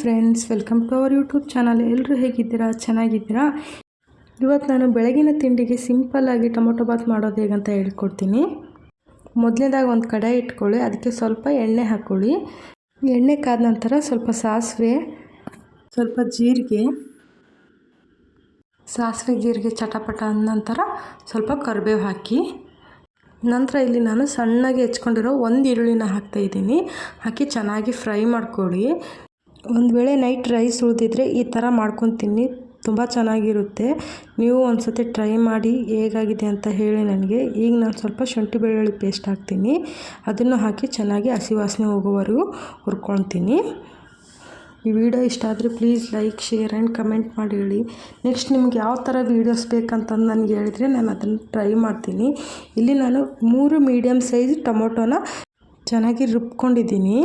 Friends welcome to our YouTube channel ಎಲ್ಲರೂ ಹೇಗಿದ್ದೀರಾ? ಚೆನ್ನಾಗಿದ್ದೀರಾ? ಇವತ್ತು ನಾನು ಬೆಳಗಿನ ತಿಂಡಿಗೆ ಸಿಂಪಲ್ಲಾಗಿ ಟೊಮೊಟೊ ಬಾತ್ ಮಾಡೋದು ಹೇಗಂತ ಹೇಳ್ಕೊಡ್ತೀನಿ. ಮೊದಲನೇದಾಗಿ ಒಂದು ಕಡಾಯಿ ಇಟ್ಕೊಳ್ಳಿ, ಅದಕ್ಕೆ ಸ್ವಲ್ಪ ಎಣ್ಣೆ ಹಾಕ್ಕೊಳ್ಳಿ. ಎಣ್ಣೆ ಕಾದ ನಂತರ ಸ್ವಲ್ಪ ಸಾಸಿವೆ, ಸ್ವಲ್ಪ ಜೀರಿಗೆ, ಸಾಸಿವೆ, ಜೀರಿಗೆ ಚಟಪಟ ಅಂದ ನಂತರ ಸ್ವಲ್ಪ ಕರಿಬೇವು ಹಾಕಿ. ನಂತರ ಇಲ್ಲಿ ನಾನು ಸಣ್ಣಗೆ ಹೆಚ್ಕೊಂಡಿರೋ ಒಂದು ಈರುಳ್ಳಿನ ಹಾಕ್ತಾಯಿದ್ದೀನಿ ಹಾಕಿ ಚೆನ್ನಾಗಿ ಫ್ರೈ ಮಾಡ್ಕೊಳ್ಳಿ. ಒಂದು ವೇಳೆ ನೈಟ್ ರೈಸ್ ಉಳಿದಿದ್ರೆ ಈ ಥರ ಮಾಡ್ಕೊಂಡು ತಿನ್ನಿ ತುಂಬ ಚೆನ್ನಾಗಿರುತ್ತೆ. ನೀವು ಒಂದು ಸತಿ ಟ್ರೈ ಮಾಡಿ ಹೇಗಾಗಿದೆ ಅಂತ ಹೇಳಿ ನನಗೆ. ಈಗ ನಾನು ಸ್ವಲ್ಪ ಶುಂಠಿ ಬೆಳ್ಳುಳ್ಳಿ ಪೇಸ್ಟ್ ಹಾಕ್ತೀನಿ. ಅದನ್ನು ಹಾಕಿ ಚೆನ್ನಾಗಿ ಹಸಿ ವಾಸನೆ ಹೋಗೋವರೆಗೂ ಹುರ್ಕೊಳ್ತೀನಿ. ಈ ವಿಡಿಯೋ ಇಷ್ಟ ಆದರೆ please like share and comment ಮಾಡಿ ಹೇಳಿ. ನೆಕ್ಸ್ಟ್ ನಿಮ್ಗೆ ಯಾವ ಥರ ವೀಡಿಯೋಸ್ ಬೇಕಂತಂದು ನನಗೆ ಹೇಳಿದರೆ ನಾನು ಅದನ್ನು ಟ್ರೈ ಮಾಡ್ತೀನಿ. ಇಲ್ಲಿ ನಾನು ಮೂರು ಮೀಡಿಯಮ್ ಸೈಜ್ ಟೊಮೊಟೊನ ಚೆನ್ನಾಗಿ ರುಬ್ಕೊಂಡಿದ್ದೀನಿ.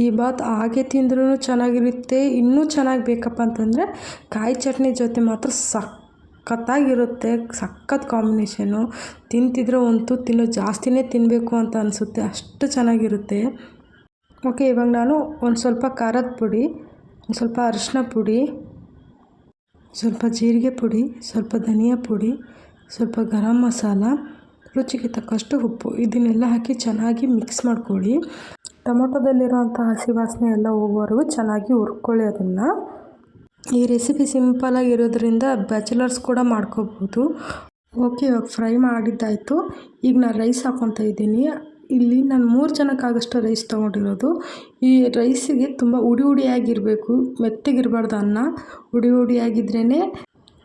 ಈ ಬಾತ್ ಹಾಗೆ ತಿಂದ್ರೂ ಚೆನ್ನಾಗಿರುತ್ತೆ, ಇನ್ನೂ ಚೆನ್ನಾಗಿ ಬೇಕಪ್ಪ ಅಂತಂದರೆ ಕಾಯಿ ಚಟ್ನಿ ಜೊತೆ ಮಾತ್ರ ಸಖತ್ತಾಗಿರುತ್ತೆ, ಸಖತ್ ಕಾಂಬಿನೇಷನು ತಿಂತಿದ್ರೆ ಒಂದು ತಿನ್ನೋ, ಜಾಸ್ತಿನೇ ತಿನ್ನಬೇಕು ಅಂತ ಅನಿಸುತ್ತೆ, ಅಷ್ಟು ಚೆನ್ನಾಗಿರುತ್ತೆ. ಓಕೆ, ಇವಾಗ ನಾನು ಒಂದು ಸ್ವಲ್ಪ ಖಾರದ ಪುಡಿ, ಒಂದು ಸ್ವಲ್ಪ ಅರಿಶಿನ ಪುಡಿ, ಸ್ವಲ್ಪ ಜೀರಿಗೆ ಪುಡಿ, ಸ್ವಲ್ಪ ಧನಿಯಾ ಪುಡಿ, ಸ್ವಲ್ಪ ಗರಂ ಮಸಾಲ, ರುಚಿಗೆ ತಕ್ಕಷ್ಟು ಉಪ್ಪು, ಇದನ್ನೆಲ್ಲ ಹಾಕಿ ಚೆನ್ನಾಗಿ ಮಿಕ್ಸ್ ಮಾಡ್ಕೊಳ್ಳಿ. ಟೊಮೊಟೊದಲ್ಲಿರುವಂಥ ಹಸಿ ವಾಸನೆ ಎಲ್ಲ ಹೋಗುವವರೆಗೂ ಚೆನ್ನಾಗಿ ಹುರ್ಕೊಳ್ಳಿ ಅದನ್ನು. ಈ ರೆಸಿಪಿ ಸಿಂಪಲಾಗಿರೋದ್ರಿಂದ ಬ್ಯಾಚುಲರ್ಸ್ ಕೂಡ ಮಾಡ್ಕೋಬೋದು. ಓಕೆ ಇವಾಗ ಫ್ರೈ ಮಾಡಿದ್ದಾಯಿತು. ಈಗ ನಾನು ರೈಸ್ ಹಾಕ್ಕೊತಾ ಇದ್ದೀನಿ. ಇಲ್ಲಿ ನಾನು ಮೂರು ಜನಕ್ಕಾಗಷ್ಟು ರೈಸ್ ತೊಗೊಂಡಿರೋದು. ಈ ರೈಸಿಗೆ ತುಂಬ ಉಡಿ ಉಡಿಯಾಗಿರಬೇಕು ಮೆತ್ತಗಿರಬಾರ್ದು ಅನ್ನ. ಉಡಿ ಉಡಿಯಾಗಿದ್ರೇ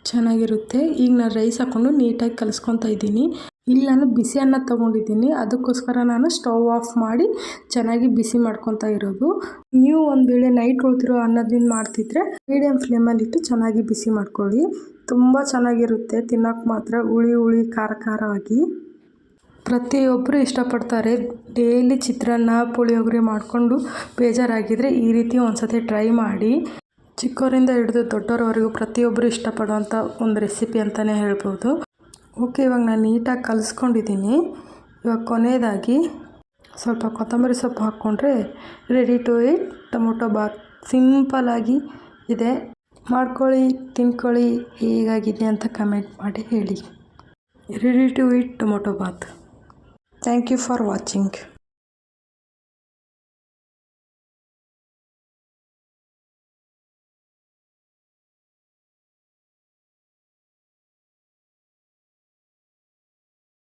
ಚೆನ್ನಾಗಿರುತ್ತೆ. ಈಗ ನಾನು ರೈಸ್ ಹಾಕ್ಕೊಂಡು ನೀಟಾಗಿ ಕಲಿಸ್ಕೊತಾ ಇದ್ದೀನಿ. ಇಲ್ಲಿ ನಾನು ಬಿಸಿ ಅನ್ನ ತೊಗೊಂಡಿದ್ದೀನಿ. ಅದಕ್ಕೋಸ್ಕರ ನಾನು ಸ್ಟವ್ ಆಫ್ ಮಾಡಿ ಚೆನ್ನಾಗಿ ಬಿಸಿ ಮಾಡ್ಕೊತಾ ಇರೋದು. ನೀವು ಒಂದು ವೇಳೆ ನೈಟ್ ಉಳಿದಿರೋ ಅನ್ನದಿಂದ ಮಾಡ್ತಿದ್ರೆ ಮೀಡಿಯಮ್ ಫ್ಲೇಮಲ್ಲಿಟ್ಟು ಚೆನ್ನಾಗಿ ಬಿಸಿ ಮಾಡ್ಕೊಳ್ಳಿ. ತುಂಬ ಚೆನ್ನಾಗಿರುತ್ತೆ. ತಿನ್ನೋಕೆ ಮಾತ್ರ ಹುಳಿ ಹುಳಿ ಖಾರ ಆಗಿ. ಪ್ರತಿಯೊಬ್ಬರು ಇಷ್ಟಪಡ್ತಾರೆ. ಡೈಲಿ ಚಿತ್ರಾನ್ನ, ಪುಳಿಯೋಗರೆ ಮಾಡಿಕೊಂಡು ಬೇಜಾರಾಗಿದ್ದರೆ ಈ ರೀತಿ ಒಂದು ಸತಿ ಟ್ರೈ ಮಾಡಿ. ಚಿಕ್ಕವರಿಂದ ಹಿಡಿದು ದೊಡ್ಡವರವರೆಗೂ ಪ್ರತಿಯೊಬ್ಬರು ಇಷ್ಟಪಡುವಂಥ ಒಂದು ರೆಸಿಪಿ ಅಂತಲೇ ಹೇಳ್ಬೋದು. ಓಕೆ, ಇವಾಗ ನಾನು ನೀಟಾಗಿ ಕಲಿಸ್ಕೊಂಡಿದ್ದೀನಿ. ಇವಾಗ ಕೊನೆಯದಾಗಿ ಸ್ವಲ್ಪ ಕೊತ್ತಂಬರಿ ಸೊಪ್ಪು ಹಾಕ್ಕೊಂಡ್ರೆ ready to eat tomato bath ಸಿಂಪಲಾಗಿ ಇದೆ. ಮಾಡ್ಕೊಳ್ಳಿ, ತಿನ್ಕೊಳ್ಳಿ, ಹೇಗಾಗಿದೆ ಅಂತ ಕಮೆಂಟ್ ಮಾಡಿ ಹೇಳಿ. Ready to eat tomato bath. Thank you for watching.